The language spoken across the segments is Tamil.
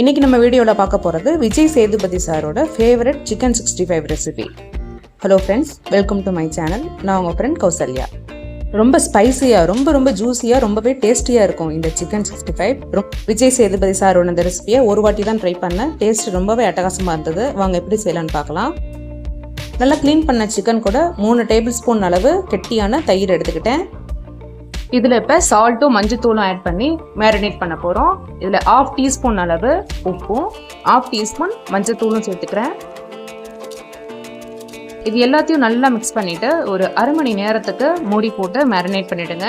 இன்னைக்கு நம்ம வீடியோவில் பார்க்க போகிறது விஜய் சேதுபதி சாரோட favourite chicken sixty five recipe hello friends welcome to my channel நான் உங்கள் ஃப்ரெண்ட் கௌசல்யா. ரொம்ப ஸ்பைசியாக ரொம்ப ரொம்ப ஜூஸியாக ரொம்பவே டேஸ்டியாக இருக்கும் இந்த chicken sixty five Vijay Sethupathi சாரோட இந்த ரெசிபியை ஒரு வாட்டி தான் ட்ரை பண்ணேன். டேஸ்ட் ரொம்பவே அட்டகாசமாக இருந்தது. வாங்க எப்படி செய்யலான்னு பார்க்கலாம். நல்லா க்ளீன் பண்ண சிக்கன் கூட மூணு டேபிள் ஸ்பூன் அளவு கெட்டியான தயிர் எடுத்துக்கிட்டேன். இதில் இப்போ சால்ட்டும் மஞ்சத்தூளும் ஆட் பண்ணி மேரினேட் பண்ண போகிறோம் இதில் ஆஃப் டீஸ்பூன் அளவு உப்பும் ஆஃப் டீஸ்பூன் மஞ்சத்தூளும் சேர்த்துக்கிறேன். இது எல்லாத்தையும் நல்லா மிக்ஸ் பண்ணிவிட்டு ஒரு அரை மணி நேரத்துக்கு மூடி போட்டு மேரினேட் பண்ணிவிடுங்க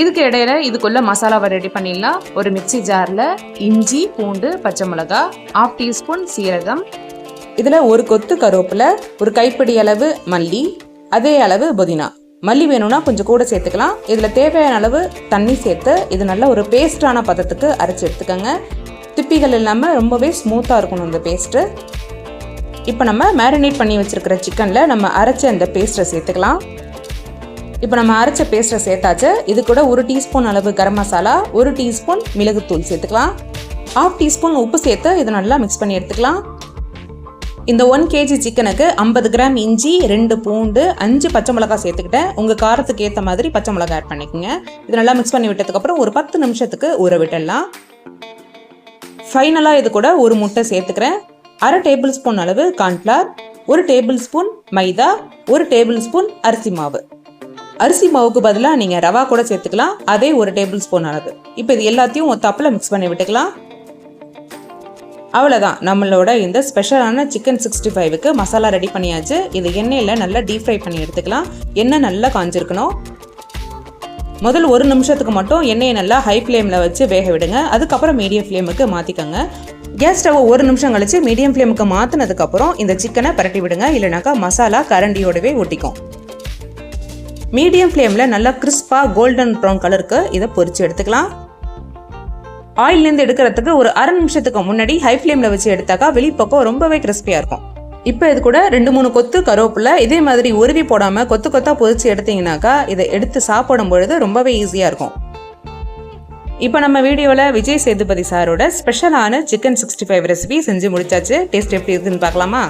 இதுக்கு இடையில இதுக்குள்ள மசாலாவை ரெடி பண்ணிடலாம். ஒரு மிக்சி ஜாரில் இஞ்சி பூண்டு பச்சை மிளகா ஆஃப் டீஸ்பூன் சீரகம். இதில் ஒரு கொத்து கருவேப்பிலை ஒரு கைப்பிடி அளவு மல்லி அதே அளவு புதினா. மல்லி வேணும்னா கொஞ்சம் கூட சேர்த்துக்கலாம். இதில் தேவையான அளவு தண்ணி சேர்த்து இது நல்ல ஒரு பேஸ்டான பதத்துக்கு அரைச்சி எடுத்துக்கோங்க. திப்பிகள் இல்லாமல் ரொம்பவே ஸ்மூத்தாக இருக்கணும் இந்த பேஸ்ட்டு இப்போ நம்ம மேரினேட் பண்ணி வச்சுருக்கிற சிக்கனில் நம்ம அரைச்ச அந்த பேஸ்ட்டை சேர்த்துக்கலாம். இப்போ நம்ம அரைச்ச பேஸ்ட்டை சேர்த்தாச்சு. இது கூட ஒரு டீஸ்பூன் அளவு கரம் மசாலா ஒரு டீஸ்பூன் மிளகுத்தூள் சேர்த்துக்கலாம். ஹாஃப் டீஸ்பூன் உப்பு சேர்த்து இதை நல்லா மிக்ஸ் பண்ணி எடுத்துக்கலாம். இந்த ஒன் கேஜி சிக்கனுக்கு ஐம்பது கிராம் இஞ்சி ரெண்டு பூண்டு அஞ்சு பச்சை மிளகாய் சேர்த்துக்கிட்டேன். உங்கள் காரத்துக்கு ஏற்ற மாதிரி பச்சை மிளகாய் ஆட் பண்ணிக்கோங்க. இது நல்லா மிக்ஸ் பண்ணி விட்டதுக்கப்புறம் ஒரு பத்து நிமிஷத்துக்கு ஊற விட்டுடலாம். ஃபைனலாக இது கூட ஒரு முட்டை சேர்த்துக்கிறேன். அரை டேபிள் ஸ்பூன் அளவு கார்ன்ஃப்ளவர் ஒரு டேபிள் ஸ்பூன் மைதா ஒரு டேபிள் ஸ்பூன் அரிசி மாவு. அரிசி மாவுக்கு பதிலாக நீங்கள் ரவா கூட சேர்த்துக்கலாம். அதே ஒரு டேபிள் ஸ்பூன் அளவு. இப்போ இது எல்லாத்தையும் தப்பில் மிக்ஸ் பண்ணி விட்டுக்கலாம். அவ்வளோதான் நம்மளோட இந்த ஸ்பெஷலான சிக்கன் சிக்ஸ்டி ஃபைவுக்கு மசாலா ரெடி பண்ணியாச்சு. இது எண்ணெயில் நல்லா டீப் ஃப்ரை பண்ணி எடுத்துக்கலாம். எண்ணெய் நல்லா காஞ்சிருக்கணும். முதல் ஒரு நிமிஷத்துக்கு மட்டும் எண்ணெயை நல்லா ஹை ஃப்ளேமில் வச்சு வேக விடுங்க. அதுக்கப்புறம் மீடியம் ஃப்ளேமுக்கு மாற்றிக்கோங்க கேஸ் ஸ்டவ் ஒரு நிமிஷம் கழித்து மீடியம் ஃப்ளேமுக்கு மாற்றினதுக்கப்புறம் இந்த சிக்கனை பரட்டி விடுங்க. இல்லைனாக்கா மசாலா கரண்டியோடவே ஒட்டிக்கும். மீடியம் ஃப்ளேமில் நல்லா கிறிஸ்பாக கோல்டன் ப்ரௌன் கலருக்கு இதை பொரிச்சு எடுத்துக்கலாம். ஆயிலேருந்து எடுக்கிறதுக்கு ஒரு அரை நிமிஷத்துக்கு முன்னாடி ஹை ஃப்ளேமில் வச்சு எடுத்தாக்கா வெளிப்பக்கம் ரொம்பவே கிறிஸ்பியாக இருக்கும். இப்போ இது கூட ரெண்டு மூணு கொத்து கருவேப்பிலை இதே மாதிரி உருவி போடாமல் கொத்து கொத்தாக பொரிச்சு எடுத்தீங்கன்னாக்கா இதை எடுத்து சாப்பிடும் பொழுது ரொம்பவே ஈஸியாக இருக்கும். இப்போ நம்ம வீடியோவில் விஜய் சேதுபதி சாரோட ஸ்பெஷலான சிக்கன் சிக்ஸ்டி ஃபைவ் ரெசிபி செஞ்சு முடிச்சாச்சு. டேஸ்ட் எப்படி இருக்குதுன்னு பார்க்கலாமா?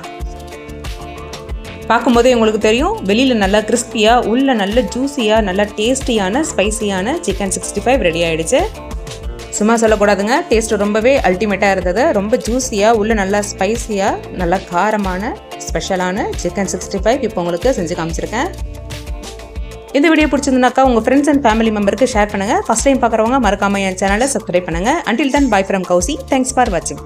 பார்க்கும்போதே உங்களுக்கு தெரியும் வெளியில் நல்லா கிறிஸ்பியாக உள்ள நல்ல ஜூஸியாக நல்லா டேஸ்டியான ஸ்பைசியான சிக்கன் சிக்ஸ்டி ஃபைவ் ரெடி ஆகிடுச்சு சும்மா சொல்லக்கூடாதுங்க. டேஸ்ட் ரொம்பவே அல்டிமேட்டாக இருந்தது. ரொம்ப ஜூஸியாக உள்ள நல்லா ஸ்பைசியாக நல்லா காரமான ஸ்பெஷலான சிக்கன் சிக்ஸ்டி ஃபைவ் இப்போ உங்களுக்கு செஞ்சு காமிச்சிருக்கேன். இந்த வீடியோ பிடிச்சிருந்தாக்கா உங்கள் ஃப்ரெண்ட்ஸ் அண்ட் ஃபேமிலி மெம்பருக்கு ஷேர் பண்ணுங்கள் ஃபஸ்ட் டைம் பார்க்குறவங்க மறக்காமல் என் சேனலை சப்ஸ்கிரைப் பண்ணுங்கள் until then bye from Kousi. Thanks for வாட்சிங்